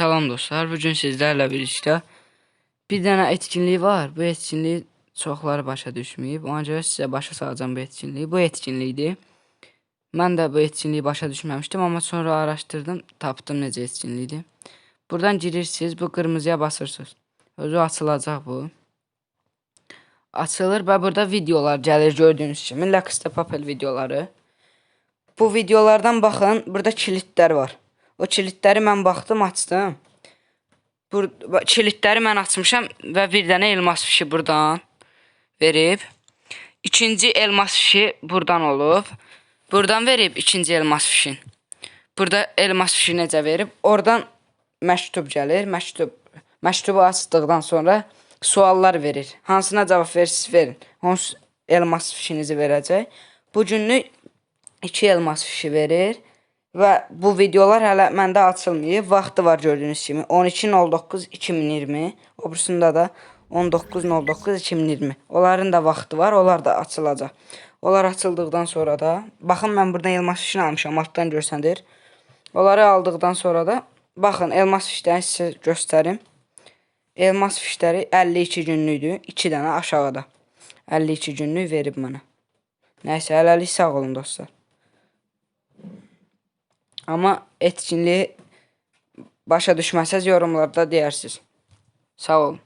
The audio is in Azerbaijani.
Salam dostlar. Bu gün sizlərlə birlikdə bir dənə etkinlik var. Bu etkinliyi çoxları başa düşməyib. Ona görə sizə başa salacağam bu etkinliyi. Bu etkinlikdir. Mən də bu etkinliyi başa düşməmişdim, amma sonra araşdırdım, tapdım necə etkinlikdir. Buradan girirsiniz, bu qırmızıya basırsınız. Özü açılacaq bu. Açılır və burada videolar gəlir gördüyünüz kimi. Laxista Papel videoları. Bu videolardan baxın, burada kilitlər var. O kilitləri mən baxdım, açdım. Bur kilitləri mən açmışam və bir dənə elmas fişi burdan verib. İkinci elmas fişi burdan olub. Burdan verib ikinci elmas fişin. Burada elmas fişi necə verib? Oradan məktub gəlir. Məktub məktubu açdıqdan sonra suallar verir. Hansına cavab verirsiniz verin. Hansı elmas fişinizi verəcək. Bu günlük 2 elmas fişi verir və bu videolar hələ məndə açılmayıb. Vaxtı var gördüyünüz kimi 12.09.2020. O birisində də 19.09.2020. Onların da vaxtı var, onlar da açılacaq. Onlar açıldıqdan sonra da baxın mən buradan elmas fişini almışam, altdan görsənir. Onları aldıqdan sonra da baxın elmas fişləri sizə göstərim. Elmas fişləri 52 günlükdür. 2 dənə aşağıda. 52 günlük verib mənə. Nəysə, hələlik sağ olun dostlar. Amma etkinliyi başa düşməsəz yorumlarda deyərsiniz. Sağ olun.